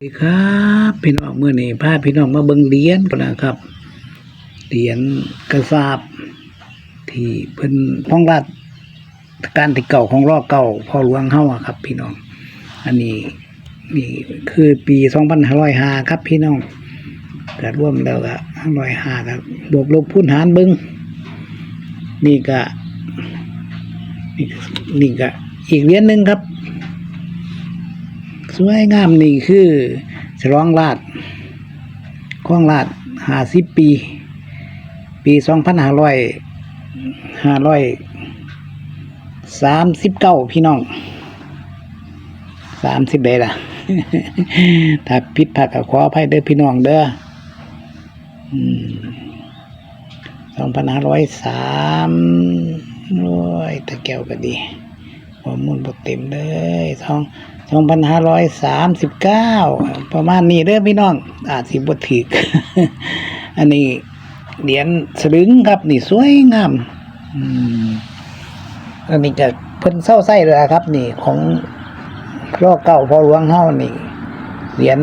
สวัสดีครับพี่น้องเมื่อนี้พาพี่น้องมาเบิ่งเหรียญกันนะครับเหรียญกระสาบที่เพิ่นพ้องราชการที่เก่าของรอเก่าพ่อหลวงเฮาอะครับ พี่น้อง อันนี้นี่คือปี2505ครับพี่น้องก็รวมแล้วก็505ครับบวกลบคูณหารเบิงนี่ก็นี่ก็นี่ก็อีกเหรียญหนึ่งครับ สวยงามนี่คือฉลองราชข้องราชห้าสิบปี ปีสองพันห้าร้อยห้าร้อยสามสิบเก้าพี่น้องสามสิบเดล่ะ ถ้าผิดพลาดก็ขออภัยเด้อพี่น้องเด้อสองพันห้าร้อยสามร้อยตะแก้วก็ดีข้อมูลบทเต็มเลยสอง สองพันห้าร้อยสามสิบเก้าประมาณนี้เด้อพี่น้อง อาจสิบทถึก อันนี้เหรียญสลึงครับ นี่สวยงามอืมอันนี้จะเพิ่นเศร้าไส้เลยครับ นี่ของรอเก่าพอหลวงเฮานี่เหรียญ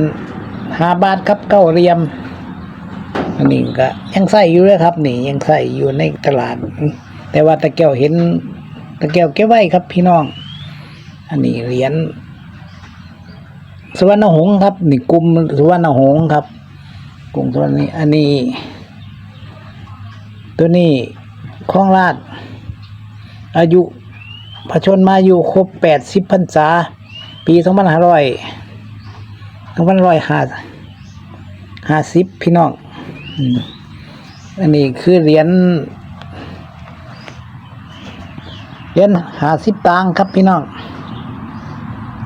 ห้าบาทครับเก้าเรียม อันนี้ก็ยังใส่อยู่เลยครับ นี่ยังใส่อยู่ในตลาด แต่ว่าตะแก้วเห็น ตะแก้วเก็บไว้ครับพี่น้อง อันนี้เหรียญ สุวรรณหงส์ครับ นี่กลุ่มสุวรรณหงส์ครับกลุ่มสุวรรณนี้อันนี้ ตัวนี้คลองราช อายุพระชนมาอยู่ครบแปดสิบพรรษา ปีสองพันห้าร้อยสองพันร้อยห้าห้าสิบพี่น้องอันนี้คือเหรียญเหรียญห้าสิบตังค์ครับพี่น้อง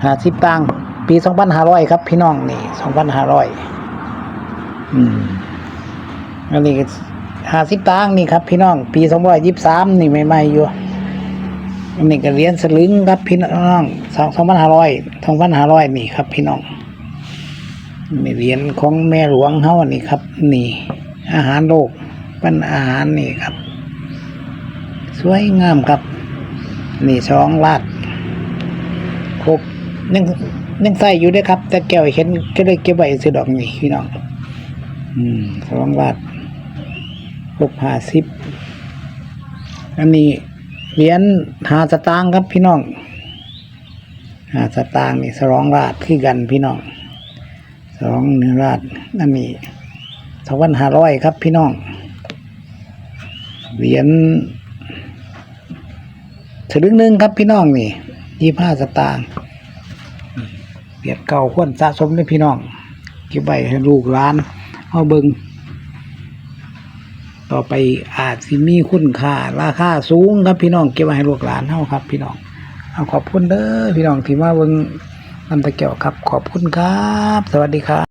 ห้าสิบตังค์ ปีสองพันห้าร้อยครับ พี่น้องนี่สองพันห้าร้อยอืมอันนี้หาสิบตังค์นี่ครับ พี่น้อง ปีสองร้อยยี่สิบสามนี่ใหม่ๆอยู่อันนี้ก็เหรียญสลึงครับ พี่น้องสองสองพันห้าร้อยสองพันห้าร้อยนี่ครับ พี่น้องนี่เหรียญของแม่หลวงเฮานี่ครับ นี่ อาหารโลกเป็นอาหารนี่ครับ สวยงามครับ นี่สองลาดครบยัง ยังใส่อยู่ด้วยครับ แต่แก้วเห็นก็เลยเก็บไว้ซื้อดอกนี่พี่น้องอืมสองลาดครบห้าสิบอันนี้เหรียญหาสตางค์ครับพี่น้องหาสตางค์นี่สองลาดคือกันพี่น้องสองหนึ่งลาดอันนี้สองพันห้าร้อยครับพี่น้องเหรียญสลึงหนึ่งครับพี่น้องนี่ยี่ห้าสตางค์ เปียดเก่าควรสะสมในพี่น้องเก็บไว้ให้ลูกหลานเอาเบิงต่อไปอาจสิมีคุณค่าราคาสูงครับพี่น้องเก็บไว้ให้ลูกหลานเฮาครับ พี่น้องเอาขอบคุณเด้อพี่น้องที่มาเบิงน้ำตะเกียวครับ ขอบคุณครับ สวัสดีครับ